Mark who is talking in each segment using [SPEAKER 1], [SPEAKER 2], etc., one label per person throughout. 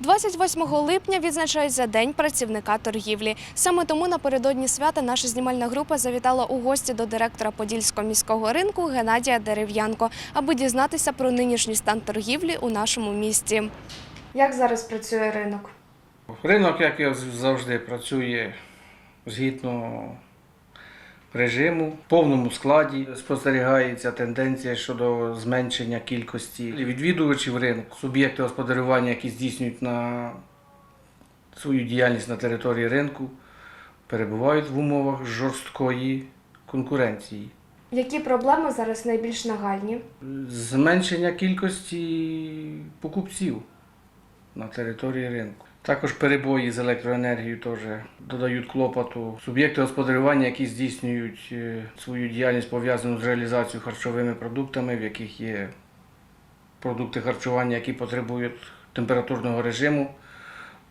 [SPEAKER 1] 28 липня відзначають за День працівника торгівлі. Саме тому напередодні свята наша знімальна група завітала у гості до директора Подільського міського ринку Геннадія Дерев'янко, аби дізнатися про нинішній стан торгівлі у нашому місті. Як зараз працює ринок?
[SPEAKER 2] Ринок, як і завжди, працює згідно режиму, в повному складі. Спостерігається тенденція щодо зменшення кількості відвідувачів ринку, суб'єкти господарювання, які здійснюють на свою діяльність на території ринку, перебувають в умовах жорсткої конкуренції.
[SPEAKER 1] Які проблеми зараз найбільш нагальні?
[SPEAKER 2] Зменшення кількості покупців на території ринку. Також перебої з електроенергією теж додають клопоту. Суб'єкти господарювання, які здійснюють е, свою діяльність пов'язану з реалізацією харчовими продуктами, в яких є продукти харчування, які потребують температурного режиму,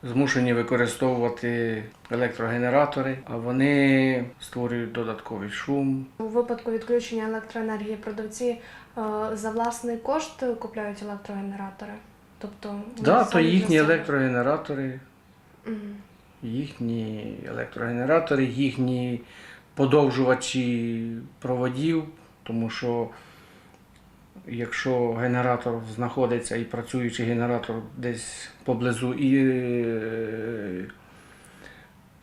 [SPEAKER 2] змушені використовувати електрогенератори, а вони створюють додатковий шум,
[SPEAKER 1] У випадку відключення електроенергії продавці е, за власний кошт купляють електрогенератори. Тобто
[SPEAKER 2] Да, то їхні електрогенератори,
[SPEAKER 1] Мгм.
[SPEAKER 2] їхні електрогенератори, їхні подовжувачі проводів, тому що якщо генератор знаходиться і працюючий генератор десь поблизу і е,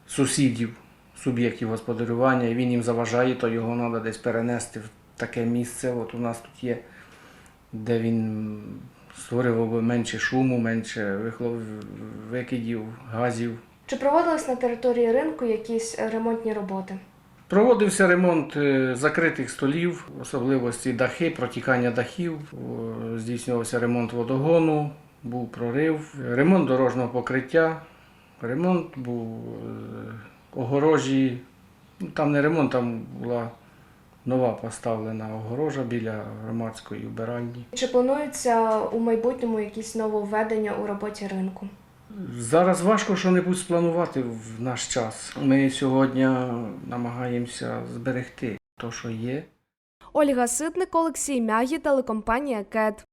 [SPEAKER 2] сусідів, суб'єктів господарювання, і він їм заважає, то його треба десь перенести в таке місце. От у нас тут є, де він створював би менше шуму, менше вихлоп, викидів, газів.
[SPEAKER 1] Чи проводились на території ринку якісь ремонтні роботи?
[SPEAKER 2] Проводився ремонт е, закритих столів, особливості дахи, протікання дахів, здійснювався ремонт водогону, був прорив, ремонт дорожнього покриття, ремонт був е, огорожі. Ну, Там не ремонт, там була нова поставлена огорожа біля громадської вбиральні.
[SPEAKER 1] Чи планується у майбутньому якісь нововведення у роботі ринку?
[SPEAKER 2] Зараз важко що-небудь спланувати в наш час. Ми сьогодні намагаємося зберегти те, що є.
[SPEAKER 1] Ольга Ситник, Олексій Мягі, телекомпанія КЕТ.